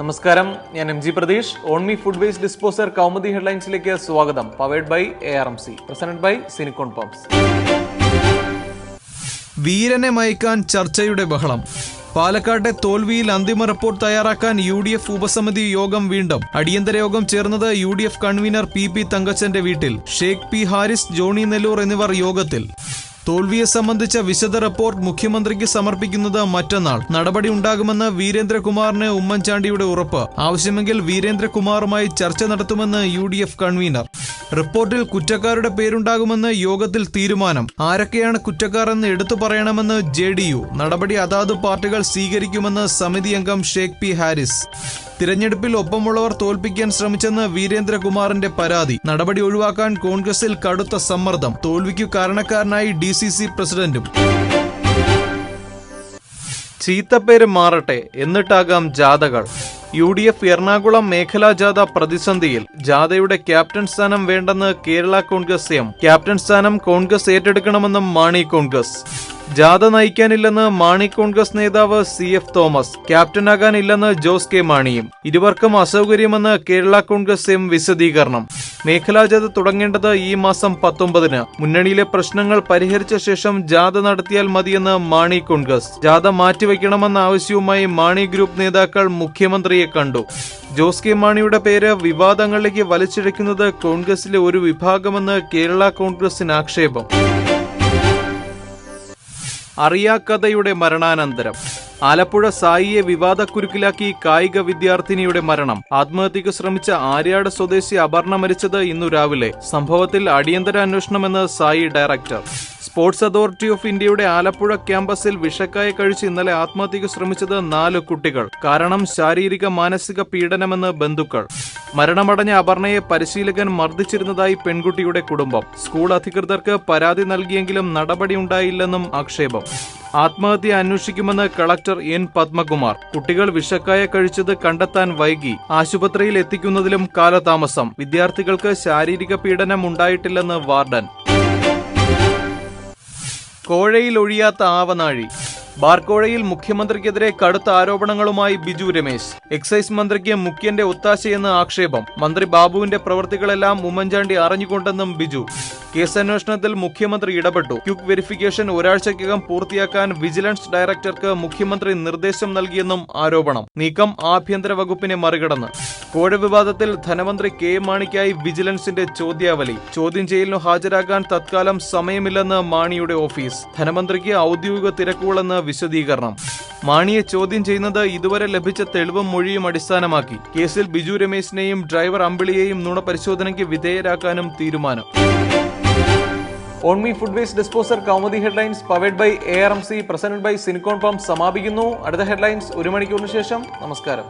നമസ്കാരം. ഞാൻ M G Pratheesh. Onmi food waste disposer Kaumudi ഹെഡ്ലൈൻസിലേക്ക് സ്വാഗതം. Powered by A R M C. Presented by Sinicon pumps. വീരനെ മയക്കാൻ ചർച്ചയുടെ ബഹളം. പാലക്കാട്ടെ തോൽവിയിൽ അന്തിമ റിപ്പോർട്ട് തയ്യാറാക്കാൻ യു ഡി എഫ് ഉപസമിതി യോഗം വീണ്ടും. അടിയന്തര യോഗം ചേർന്നത് U D F convener P P തങ്കച്ചന്റെ വീട്ടിൽ. ഷേഖ് പി ഹാരിസ് ജോണി നെല്ലൂർ എന്നിവർ യോഗത്തിൽ. തോൽവിയെ സംബന്ധിച്ച വിശദ റിപ്പോർട്ട് മുഖ്യമന്ത്രിക്ക് സമർപ്പിക്കുന്നത് മറ്റന്നാൾ. നടപടി ഉണ്ടാകുമെന്ന് വീരേന്ദ്രകുമാറിന് ഉമ്മൻചാണ്ടിയുടെ ഉറപ്പ്. ആവശ്യമെങ്കിൽ വീരേന്ദ്രകുമാറുമായി ചർച്ച നടത്തുമെന്ന് യു കൺവീനർ. റിപ്പോർട്ടിൽ കുറ്റക്കാരുടെ പേരുണ്ടാകുമെന്ന് യോഗത്തിൽ തീരുമാനം. ആരൊക്കെയാണ് കുറ്റക്കാരെന്ന് എടുത്തു പറയണമെന്ന് ജെ നടപടി അതാത് പാർട്ടികൾ സ്വീകരിക്കുമെന്ന് സമിതി അംഗം ഷേഖ് പി ഹാരിസ്. തിരഞ്ഞെടുപ്പിൽ ഒപ്പമുള്ളവർ തോൽപ്പിക്കാൻ ശ്രമിച്ചെന്ന് വീരേന്ദ്രകുമാറിന്റെ പരാതി. നടപടി ഒഴിവാക്കാൻ കോൺഗ്രസിൽ കടുത്ത സമ്മർദ്ദം. തോൽവിക്കു കാരണക്കാരനായി ഡി പ്രസിഡന്റും. ചീത്തപ്പേര് മാറട്ടെ എന്നിട്ടാകാം ജാഥകൾ. യു ഡി എഫ് എറണാകുളം മേഖലാ ജാഥ പ്രതിസന്ധിയിൽ ജാഥയുടെ ക്യാപ്റ്റൻ സ്ഥാനം വേണ്ടെന്ന് കേരള കോൺഗ്രസ് എം. ക്യാപ്റ്റൻ സ്ഥാനം കോൺഗ്രസ് ഏറ്റെടുക്കണമെന്നും മാണി കോൺഗ്രസ്. ജാഥ നയിക്കാനില്ലെന്ന് മാണി കോൺഗ്രസ് നേതാവ് സി എഫ് തോമസ് ക്യാപ്റ്റനാകാനില്ലെന്ന് ജോസ് കെ മാണിയും ഇരുവർക്കും അസൗകര്യമെന്ന് കേരള കോൺഗ്രസ് എം വിശദീകരണം. മേഖലാ ജാഥ തുടങ്ങേണ്ടത് ഈ മാസം പത്തൊമ്പതിന്. മുന്നണിയിലെ പ്രശ്നങ്ങൾ പരിഹരിച്ച ശേഷം ജാഥ നടത്തിയാൽ മതിയെന്ന് മാണി കോൺഗ്രസ്. ജാഥ മാറ്റിവെക്കണമെന്ന ആവശ്യവുമായി മാണി ഗ്രൂപ്പ് നേതാക്കൾ മുഖ്യമന്ത്രിയെ കണ്ടു. ജോസ് കെ മാണിയുടെ പേര് വിവാദങ്ങളിലേക്ക് വലിച്ചിഴക്കുന്നത് കോൺഗ്രസിലെ ഒരു വിഭാഗമെന്ന് കേരള കോൺഗ്രസിന് ആക്ഷേപം. അറിയാക്കഥയുടെ മരണാനന്തരം. ആലപ്പുഴ സായിയെ വിവാദക്കുരുക്കിലാക്കി കായിക വിദ്യാർത്ഥിനിയുടെ മരണം. ആത്മഹത്യക്ക് ശ്രമിച്ച ആര്യാട് സ്വദേശി അപർണ മരിച്ചത് ഇന്നു രാവിലെ. സംഭവത്തിൽ അടിയന്തര അന്വേഷണമെന്ന് SAI director. Sports authority of ഇന്ത്യയുടെ ആലപ്പുഴ ക്യാമ്പസിൽ വിഷക്കായ കഴിച്ച് ഇന്നലെ ആത്മഹത്യക്ക് ശ്രമിച്ചത് നാല് കുട്ടികൾ. കാരണം ശാരീരിക മാനസിക പീഡനമെന്ന് ബന്ധുക്കൾ. മരണമടഞ്ഞ അപർണയെ പരിശീലകൻ മർദ്ദിച്ചിരുന്നതായി പെൺകുട്ടിയുടെ കുടുംബം. സ്കൂൾ അധികൃതർക്ക് പരാതി നൽകിയെങ്കിലും നടപടി ഉണ്ടായില്ലെന്നും ആക്ഷേപം. ആത്മഹത്യ അന്വേഷിക്കുമെന്ന് കളക്ടർ എൻ പത്മകുമാർ. കുട്ടികൾ വിഷക്കായ കഴിച്ചത് കണ്ടെത്താൻ വൈകി. ആശുപത്രിയിൽ എത്തിക്കുന്നതിലും കാലതാമസം. വിദ്യാർത്ഥികൾക്ക് ശാരീരിക പീഡനം ഉണ്ടായിട്ടില്ലെന്ന് വാർഡൻ. കോഴയിൽ ഒഴിയാത്ത ആവനാഴി. ബാർക്കോഴയിൽ മുഖ്യമന്ത്രിക്കെതിരെ കടുത്ത ആരോപണങ്ങളുമായി ബിജു രമേശ്. എക്സൈസ് മന്ത്രിക്ക് മുഖ്യന്റെ ഒത്താശയെന്ന് ആക്ഷേപം. മന്ത്രി ബാബുവിന്റെ പ്രവൃത്തികളെല്ലാം ഉമ്മൻചാണ്ടി അറിഞ്ഞുകൊണ്ടെന്നും ബിജു. കേസന്വേഷണത്തിൽ മുഖ്യമന്ത്രി ഇടപെട്ടു. ക്യുക്ക് വെരിഫിക്കേഷൻ ഒരാഴ്ചക്കകം പൂർത്തിയാക്കാൻ വിജിലൻസ് ഡയറക്ടർക്ക് മുഖ്യമന്ത്രി നിർദ്ദേശം നൽകിയെന്നും ആരോപണം. നീക്കം ആഭ്യന്തര വകുപ്പിനെ മറികടന്ന്. കോഴ വിവാദത്തിൽ ധനമന്ത്രി കെ മാണിക്കായി വിജിലൻസിന്റെ ചോദ്യാവലി. ചോദ്യം ചെയ്യലിനു ഹാജരാകാൻ തത്കാലം സമയമില്ലെന്ന് മാണിയുടെ ഓഫീസ്. ധനമന്ത്രിക്ക് ഔദ്യോഗിക തിരക്കുകളെന്ന് വിശദീകരണം. മാണിയെ ചോദ്യം ചെയ്യുന്നത് ഇതുവരെ ലഭിച്ച തെളിവും മൊഴിയും അടിസ്ഥാനമാക്കി. കേസിൽ ബിജു രമേശിനെയും ഡ്രൈവർ അമ്പിളിയെയും നുണ പരിശോധനയ്ക്ക് വിധേയരാക്കാനും തീരുമാനം. On Onmi food waste disposer Kaumudi headlines powered by A R M C presented by Sinicon pump സമാപിക്കുന്നു. അടുത്ത ഹെഡ്ലൈൻസ് ഒരു മണിക്കൂറിന് ശേഷം. നമസ്കാരം.